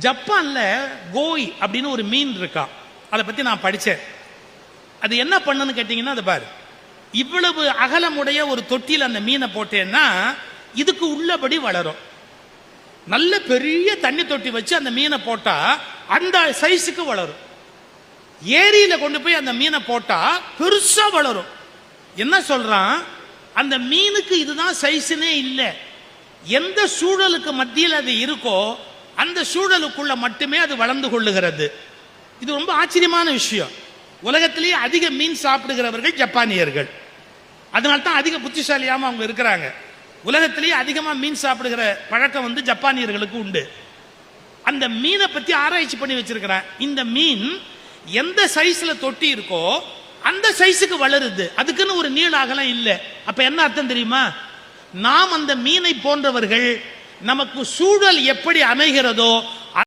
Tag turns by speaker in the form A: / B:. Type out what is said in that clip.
A: ஜப்பான்ல கோய் அப்படின்னு ஒரு மீன் இருக்கா? அதை பத்தி நான் படிச்சேன். அது என்ன பண்ணுன்னு கேட்டீங்கன்னா அதை பாரு. இவ்வளவு அகலமுடைய ஒரு தொட்டியில் அந்த மீனை போட்டேன்னா இதுக்கு உள்ளபடி வளரும். நல்ல பெரிய தண்ணி தொட்டி வச்சு அந்த மீனை போட்டா அந்த சைஸுக்கு வளரும். ஏரியில கொண்டு போய் அந்த மீனை போட்டா பெருசா வளரும். என்ன சொல்றான்? அந்த மீனுக்கு இதுதான் சைஸ்னே இல்லை. எந்த சூழலுக்கு மத்தியில் அது இருக்கோ அந்த சூழலுக்குள்ள மட்டுமே அது வளர்ந்து கொள்ளுகிறது. இது ரொம்ப ஆச்சரியமான விஷயம். உலகத்திலேயே அதிக மீன் சாப்பிடுகிறவர்கள் ஜப்பானியர்கள். அதனால தான் அதிக புத்திசாலியாம அவங்க இருக்கிறாங்க. உலகத்திலேயே அதிகமாக மீன் சாப்பிடுகிற பழக்கம் வந்து ஜப்பானியர்களுக்கு உண்டு. அந்த மீனை பத்தி ஆராய்ச்சி பண்ணி வச்சிருக்கிறேன். இந்த மீன் எந்த சைஸ்ல தொட்டி இருக்கோ அந்த சைஸுக்கு வளருது. அதுக்குன்னு ஒரு நீள அகலம் இல்லை. அப்ப என்ன அர்த்தம் தெரியுமா? நாம் அந்த மீனை போன்றவர்கள் நமக்கு சூழல் எப்படி அமைகிறதோ